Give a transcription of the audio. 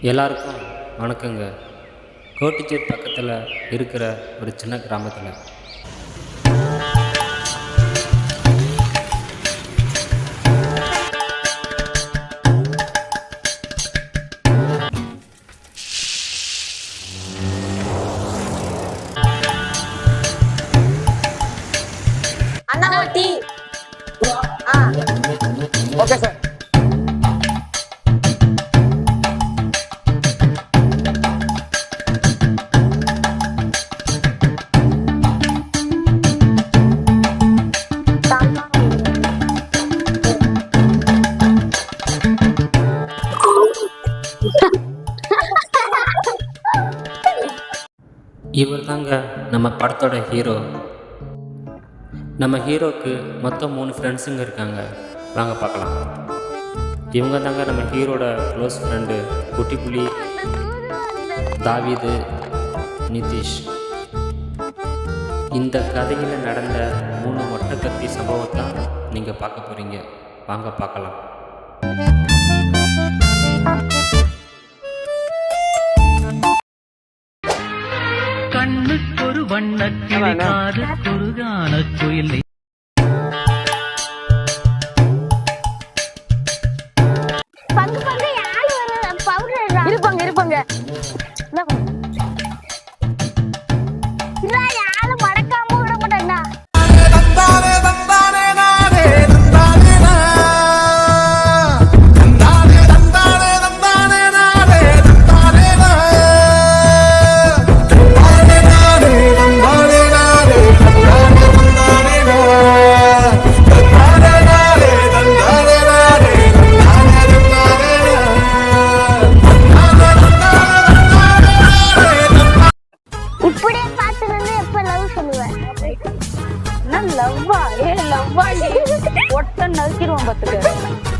எல்லாருக்கும் வணக்கங்க. கோட்டிச்சேர் பக்கத்தில் இருக்கிற ஒரு சின்ன கிராமத்தில். அண்ணா ஒரு டீ. ஆ. ஓகே சார் இவர் தாங்க நம்ம படத்தோட ஹீரோ நம்ம ஹீரோக்கு மொத்தம் மூணு ஃப்ரெண்ட்ஸுங்க இருக்காங்க. வாங்க பார்க்கலாம். இவங்க தாங்க நம்ம ஹீரோட க்ளோஸ் ஃப்ரெண்டு குட்டி புலி தாவீது நிதிஷ். இந்த கதையில் நடந்த மூணு ஒட்டக்கத்தி சம்பவத்தை நீங்கள் பார்க்க போகிறீங்க வாங்க பார்க்கலாம். கண்ணுக்கொரு வண்ணக்கிளி காதுக்கொரு கானக்குயில் பங்கு பங்கு யாரு வர பவுடர் இருப்பாங்க இருப்பாங்க. லவ்வா? ஏ லவ்வா ஒட்ட நறுக்கிடுவோம் பாத்துக்க.